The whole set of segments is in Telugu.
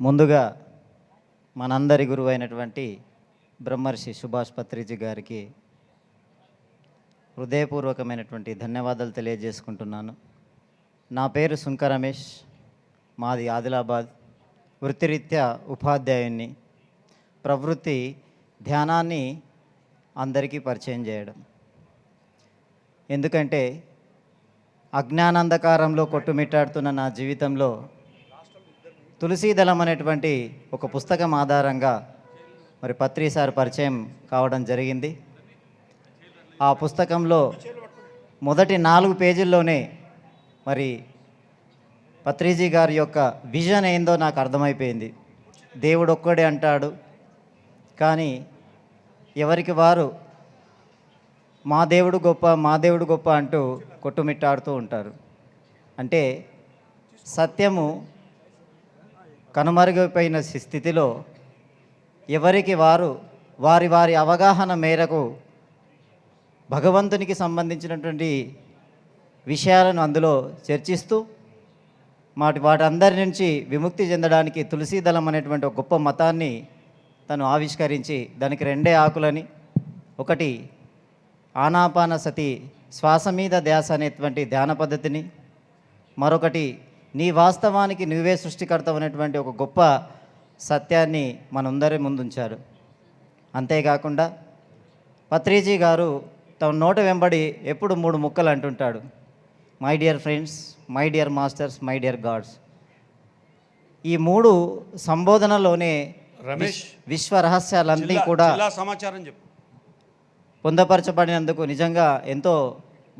ముందుగా మనందరి గురువు అయినటువంటి బ్రహ్మర్షి సుభాష్ పత్రిజీ గారికి హృదయపూర్వకమైనటువంటి ధన్యవాదాలు తెలియజేసుకుంటున్నాను. నా పేరు సుంక రమేష్ మాది ఆదిలాబాద్. వృత్తిరీత్యా ఉపాధ్యాయుని ప్రవృత్తి ధ్యానాన్ని అందరికీ పరిచయం చేయడం. ఎందుకంటే అజ్ఞానాంధకారంలో కొట్టుమిట్టాడుతున్న నా జీవితంలో తులసీదళం అనేటువంటి ఒక పుస్తకం ఆధారంగా మరి పత్రి సార్ పరిచయం కావడం జరిగింది. ఆ పుస్తకంలో మొదటి నాలుగు పేజీల్లోనే మరి పత్రిజీ గారి యొక్క విజన్ ఏందో నాకు అర్థమైపోయింది. దేవుడు ఒక్కడే అంటాడు. కానీ ఎవరికి వారు మా దేవుడు గొప్ప మా దేవుడు గొప్ప అంటూ కొట్టుమిట్టాడుతూ ఉంటారు. అంటే సత్యము కనుమరుగైపోయిన స్థితిలో ఎవరికి వారు వారి వారి అవగాహన మేరకు భగవంతునికి సంబంధించినటువంటి విషయాలను అందులో చర్చిస్తూ వాటి వాటందరి నుంచి విముక్తి చెందడానికి తులసీదళం అనేటువంటి ఒక గొప్ప మతాన్ని తను ఆవిష్కరించి దానికి రెండే ఆకులని ఒకటి ఆనాపాన సతి శ్వాస మీద ధ్యాస అనేటువంటి ధ్యాన పద్ధతిని మరొకటి నీ వాస్తవానికి నువ్వే సృష్టికర్త అనేటువంటి ఒక గొప్ప సత్యాన్ని మనందరి ముందుంచారు. అంతేకాకుండా పత్రిజీ గారు తన నోట వెంబడి ఎప్పుడు మూడు ముక్కలు అంటుంటాడు. My dear friends my dear masters my dear gods ఈ మూడు సంబోధనలోనే రమేష్ విశ్వ రహస్యాలన్నీ కూడా సమాచారం చెప్పు. పొందపరచబడినందుకు నిజంగా ఎంతో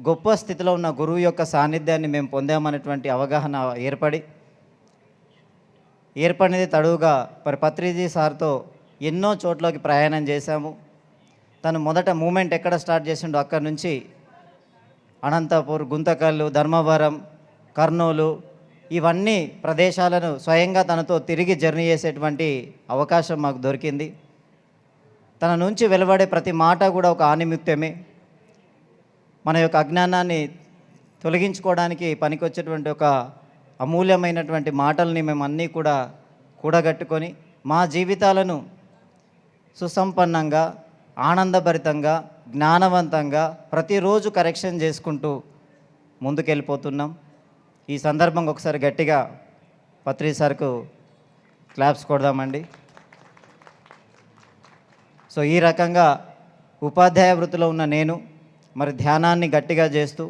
గొప్ప స్థితిలో ఉన్న గురువు యొక్క సాన్నిధ్యాన్ని మేము పొందామనేటువంటి అవగాహన ఏర్పడి ఏర్పడినది తడువుగా మరి పత్రిజీ సార్తో ఎన్నో చోట్లకి ప్రయాణం చేశాము. తను మొదట మూమెంట్ ఎక్కడ స్టార్ట్ చేసిండో అక్కడి నుంచి అనంతపూర్ గుంతకల్లు ధర్మవరం కర్నూలు ఇవన్నీ ప్రదేశాలను స్వయంగా తనతో తిరిగి జర్నీ చేసేటువంటి అవకాశం మాకు దొరికింది. తన నుంచి వెలువడే ప్రతి మాట కూడా ఒక ఆనిమిత్యమే. మన యొక్క అజ్ఞానాన్ని తొలగించుకోవడానికి పనికొచ్చేటువంటి ఒక అమూల్యమైనటువంటి మాటల్ని మేము అన్నీ కూడా కూడగట్టుకొని మా జీవితాలను సుసంపన్నంగా ఆనందభరితంగా జ్ఞానవంతంగా ప్రతిరోజు కరెక్షన్ చేసుకుంటూ ముందుకెళ్ళిపోతున్నాం. ఈ సందర్భంగా ఒకసారి గట్టిగా పత్రి సార్కు క్లాప్స్ కొడదామండి. సో ఈ రకంగా ఉపాధ్యాయ వృత్తిలో ఉన్న నేను మరి ధ్యానాన్ని గట్టిగా చేస్తూ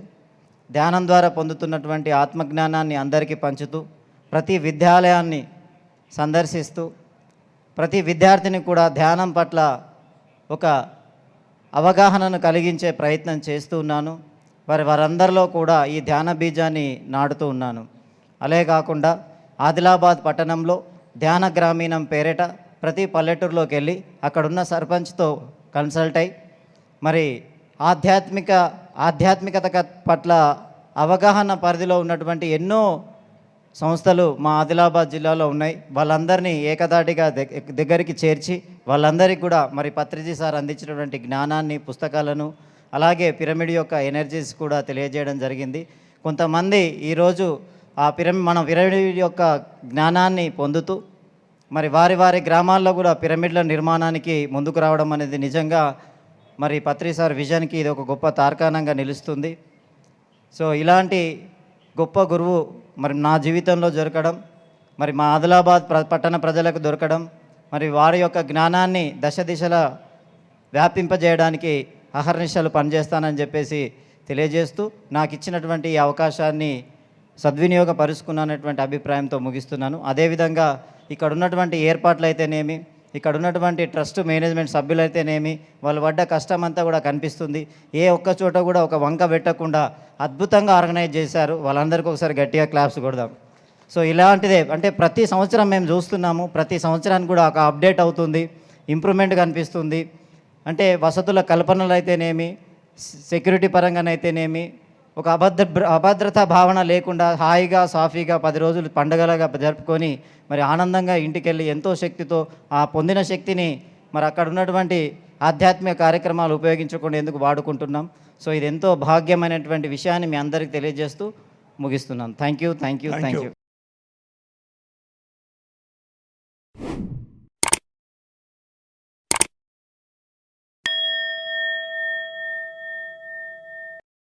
ధ్యానం ద్వారా పొందుతున్నటువంటి ఆత్మజ్ఞానాన్ని అందరికీ పంచుతూ ప్రతి విద్యాలయాన్ని సందర్శిస్తూ ప్రతి విద్యార్థిని కూడా ధ్యానం పట్ల ఒక అవగాహనను కలిగించే ప్రయత్నం చేస్తూ ఉన్నాను. వారి వారందరిలో కూడా ఈ ధ్యాన బీజాన్ని నాటుతూ ఉన్నాను. అలే కాకుండా ఆదిలాబాద్ పట్టణంలో ధ్యాన గ్రామీణం పేరిట ప్రతి పల్లెటూరులోకి వెళ్ళి అక్కడున్న సర్పంచ్తో కన్సల్ట్ అయి మరి ఆధ్యాత్మిక ఆధ్యాత్మికత పట్ల అవగాహన పరిధిలో ఉన్నటువంటి ఎన్నో సంస్థలు మా ఆదిలాబాద్ జిల్లాలో ఉన్నాయి. వాళ్ళందరినీ ఏకదాటిగా దగ్గరికి చేర్చి వాళ్ళందరికీ కూడా మరి పత్రిజీ సార్ అందించినటువంటి జ్ఞానాన్ని పుస్తకాలను అలాగే పిరమిడ్ యొక్క ఎనర్జీస్ కూడా తెలియజేయడం జరిగింది. కొంతమంది ఈరోజు ఆ పిరమిడ్ మన పిరమిడ్ యొక్క జ్ఞానాన్ని పొందుతూ మరి వారి వారి గ్రామాల్లో కూడా పిరమిడ్ల నిర్మాణానికి ముందుకు రావడం అనేది నిజంగా మరి పత్రి సార్ విజన్కి ఇది ఒక గొప్ప తార్కాణంగా నిలుస్తుంది. సో ఇలాంటి గొప్ప గురువు మరి నా జీవితంలో దొరకడం మరి మా ఆదిలాబాద్ పట్టణ ప్రజలకు దొరకడం మరి వారి యొక్క జ్ఞానాన్ని దశ దిశల వ్యాపింపజేయడానికి అహర్నిశలు పనిచేస్తానని చెప్పేసి తెలియజేస్తూ నాకు ఇచ్చినటువంటి ఈ అవకాశాన్ని సద్వినియోగపరుచుకున్నటువంటి అభిప్రాయంతో ముగిస్తున్నాను. అదేవిధంగా ఇక్కడ ఉన్నటువంటి ఏర్పాట్లు అయితేనేమి ఇక్కడ ఉన్నటువంటి ట్రస్ట్ మేనేజ్మెంట్ సభ్యులైతేనేమి వాళ్ళు పడ్డ కష్టం అంతా కూడా కనిపిస్తుంది. ఏ ఒక్క చోట కూడా ఒక వంక పెట్టకుండా అద్భుతంగా ఆర్గనైజ్ చేశారు. వాళ్ళందరికీ ఒకసారి గట్టిగా క్లాప్స్ కొడదాం. సో ఇలాంటిదే అంటే ప్రతి సంవత్సరం మేము చూస్తున్నాము. ప్రతి సంవత్సరానికి కూడా ఒక అప్డేట్ అవుతుంది. ఇంప్రూవ్మెంట్ కనిపిస్తుంది. అంటే వసతుల కల్పనలు అయితేనేమి సెక్యూరిటీ పరంగానైతేనేమి ఒక అభద్ర అభద్రతా భావన లేకుండా హాయిగా సాఫీగా పది రోజులు పండగలుగా జరుపుకొని మరి ఆనందంగా ఇంటికి వెళ్ళి ఎంతో శక్తితో ఆ పొందిన శక్తిని మరి అక్కడ ఉన్నటువంటి ఆధ్యాత్మిక కార్యక్రమాలు ఉపయోగించకుండా ఎందుకు వాడుకుంటున్నాం. సో ఇది ఎంతో భాగ్యమైనటువంటి విషయాన్ని మీ అందరికి తెలియజేస్తూ ముగిస్తున్నాను. Thank you thank you thank you